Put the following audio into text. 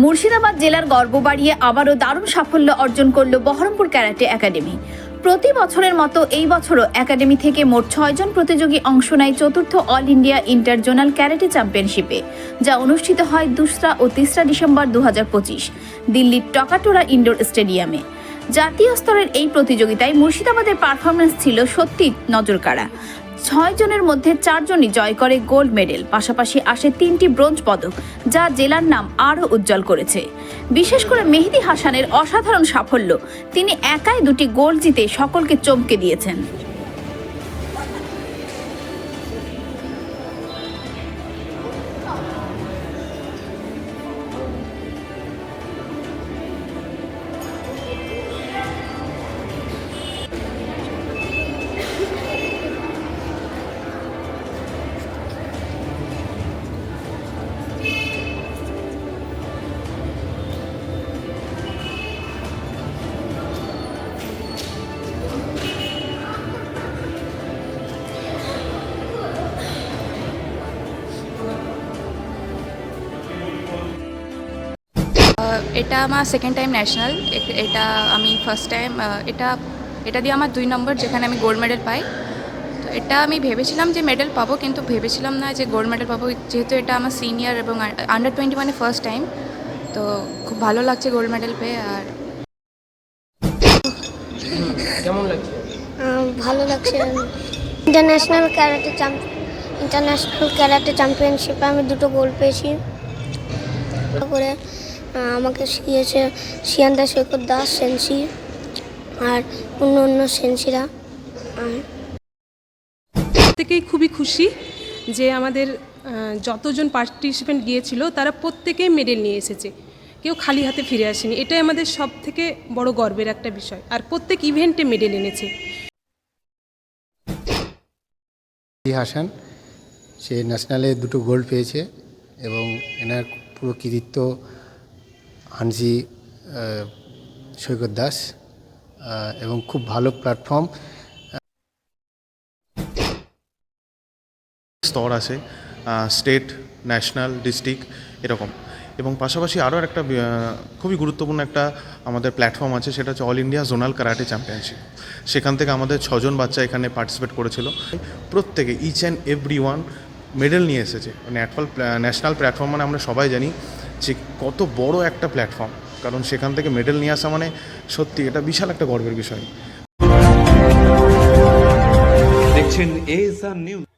মুর্শিদাবাদ জেলার গর্ব বাড়িয়ে আবারও দারুণ সাফল্য অর্জন করল বহরমপুর ক্যারাটে একাডেমি। প্রতি বছরের মতো এই বছরও একাডেমি থেকে মোট ছয়জন প্রতিযোগী অংশ নেয় চতুর্থ all India inter zonal karate চ্যাম্পিয়নশিপে, যা অনুষ্ঠিত হয় দোসরা ও তিসরা ডিসেম্বর দু হাজার পঁচিশ দিল্লির টকাটোরা ইনডোর স্টেডিয়ামে। জাতীয় স্তরের এই প্রতিযোগিতায় মুর্শিদাবাদের পারফরমেন্স ছিল সত্যি নজরকাড়া। ছয় জনের মধ্যে চারজনই জয় করে গোল্ড মেডেল, পাশাপাশি আসে তিনটি ব্রোঞ্জ পদক, যা জেলার নাম আরও উজ্জ্বল করেছে। বিশেষ করে মেহেদি হাসানের অসাধারণ সাফল্য, তিনি একাই দুটি গোল্ড জিতে সকলকে চমকে দিয়েছেন। এটা আমার সেকেন্ড টাইম ন্যাশনাল এটা আমি ফার্স্ট টাইম এটা এটা দিয়ে আমার দুই নম্বর যেখানে আমি গোল্ড মেডেল পাই। তো এটা আমি ভেবেছিলাম যে মেডেল পাবো কিন্তু ভেবেছিলাম না যে গোল্ড মেডেল পাবো। যেহেতু এটা আমার সিনিয়র এবং আন্ডার টোয়েন্টি মানে ফার্স্ট টাইম তো খুব ভালো লাগছে গোল্ড মেডেল পেয়ে আর কেমন লাগছে? ভালো লাগছে। International karate champ international karate চ্যাম্পিয়নশিপে আমি দুটো গোল পেয়েছি। করে আমাকে শিখিয়েছে শিয়ান্দা শেখর দাস সেন্সি আর অন্য অন্য সেন্সিরা। আর প্রত্যেকেই খুবই খুশি যে আমাদের যতজন পার্টিসিপেন্ট গিয়েছিল তারা প্রত্যেকেই মেডেল নিয়ে এসেছে। কেউ খালি হাতে ফিরে আসেনি। এটাই আমাদের সব থেকে বড় গর্বের একটা বিষয়। আর প্রত্যেক ইভেন্টে মেডেল এনেছে। হাসান সে ন্যাশনালে দুটো গোল্ড পেয়েছে এবং এনার পুরো কৃতিত্ব আহ, সৈকত দাস এবং খুব ভালো প্ল্যাটফর্ম স্তর আছে স্টেট ন্যাশনাল ডিস্ট্রিক্ট এরকম। এবং পাশাপাশি আরও একটা খুবই গুরুত্বপূর্ণ একটা আমাদের প্ল্যাটফর্ম আছে সেটা হচ্ছে all India zonal karate championship সেখান থেকে আমাদের ছজন বাচ্চা এখানে পার্টিসিপেট করেছিল। প্রত্যেকে each and every one medal নিয়ে এসেছে। ন্যাটফল ন্যাশনাল প্ল্যাটফর্ম মানে আমরা সবাই জানি। যে কত বড় একটা প্ল্যাটফর্ম কারণ সেখান থেকে মেডেল নিয়ে আসা মানে সত্যি এটা বিশাল একটা গর্বের বিষয়। দেখছেন আর নিউজ